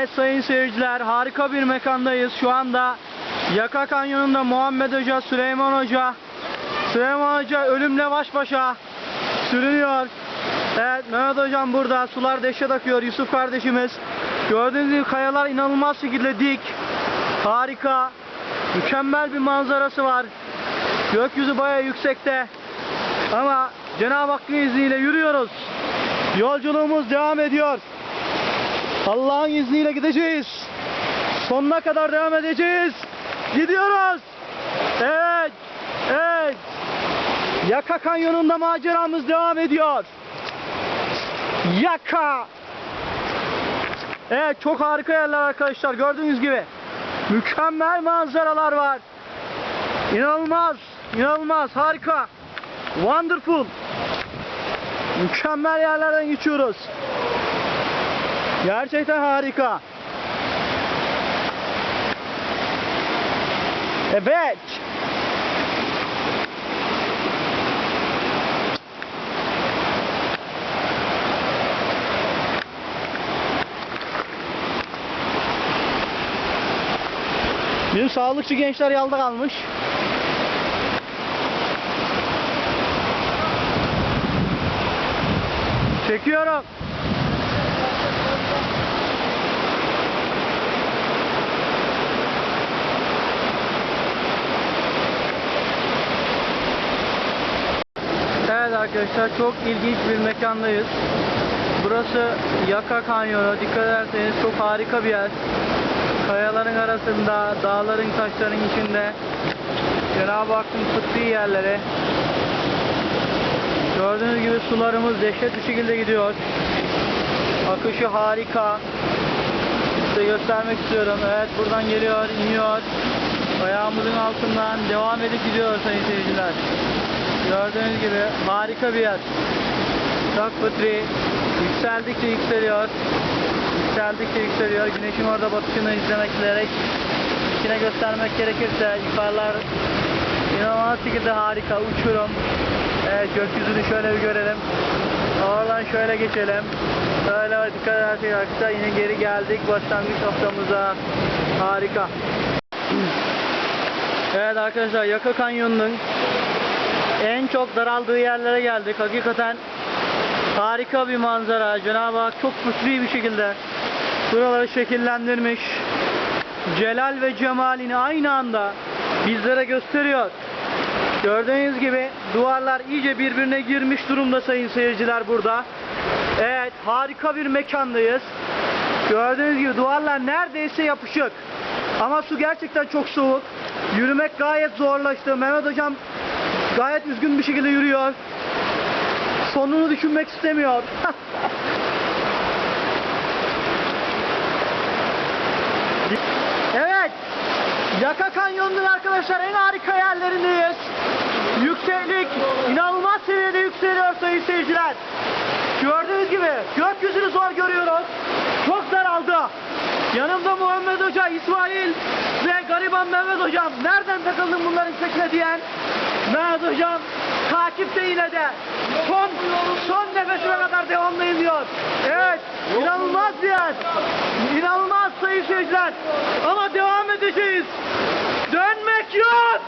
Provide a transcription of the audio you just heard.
Evet sayın seyirciler harika bir mekandayız. Şu anda Yaka Kanyonu'nda Muhammed Hoca, Süleyman Hoca. Süleyman Hoca ölümle baş başa sürünüyor. Evet Mehmet Hocam burada. Sular dehşet akıyor. Yusuf kardeşimiz. Gördüğünüz gibi kayalar inanılmaz şekilde dik. Harika. Mükemmel bir manzarası var. Gökyüzü bayağı yüksekte. Ama Cenab-ı Hakk'ın izniyle yürüyoruz. Yolculuğumuz devam ediyor. Allah'ın izniyle gideceğiz. Sonuna kadar devam edeceğiz. Gidiyoruz. Evet. Evet. Yaka Kanyonu'nda maceramız devam ediyor. Yaka. Evet çok harika yerler arkadaşlar. Gördüğünüz gibi. Mükemmel manzaralar var. İnanılmaz. inanılmaz, Harika. Wonderful. Mükemmel yerlerden geçiyoruz. Gerçekten harika. Evet. Bizim sağlıkçı gençler yalda kalmış. Çekiyorum. Evet arkadaşlar çok ilginç bir mekandayız. Burası Yaka Kanyonu. Dikkat ederseniz çok harika bir yer. Kayaların arasında, dağların, taşların içinde Cenab-ı Hakk'ın fıttığı yerlere Gördüğünüz gibi sularımız dehşet bir şekilde gidiyor. Akışı harika. Size göstermek istiyorum. Evet buradan geliyor, iniyor. Ayağımızın altından devam edip gidiyor sayın seyirciler. Gördüğünüz gibi harika bir yer. Çok fıtri. Yükseldikçe yükseliyor. Yükseldikçe yükseliyor. Güneşin orada batışını izlemek izleyerek içine göstermek gerekirse yukarılar inanılmaz şekilde harika. Uçurum. Evet gökyüzünü şöyle bir görelim. Oradan şöyle geçelim. Şöyle dikkat edersek arkadaşlar yine geri geldik başlangıç noktamıza. Harika. Evet arkadaşlar Yaka Kanyonu'nun çok daraldığı yerlere geldik. Hakikaten harika bir manzara. Cenab-ı Hak çok fıtri bir şekilde buraları şekillendirmiş. Celal ve cemalini aynı anda bizlere gösteriyor. Gördüğünüz gibi duvarlar iyice birbirine girmiş durumda sayın seyirciler burada. Evet harika bir mekandayız. Gördüğünüz gibi duvarlar neredeyse yapışık. Ama su gerçekten çok soğuk. Yürümek gayet zorlaştı. Mehmet hocam gayet üzgün bir şekilde yürüyor. Sonunu düşünmek istemiyor. evet. Yaka Kanyonu'nun arkadaşlar en harika yerlerindeyiz. Yükseklik inanılmaz seviyede yükseliyor sayın seyirciler. Gördüğünüz gibi gökyüzünü zor görüyoruz. Çok daraldı. Yanımda Muhammed Hoca, İsmail ve gariban Mehmet Hocam. Nereden takıldın bunların peşine diyen Mehmet Hocam takipte yine de son son nefesime kadar devamlayın diyor. Evet inanılmaz bir yer. İnanılmaz sayın seyirciler. Ama devam edeceğiz. Dönmek yok.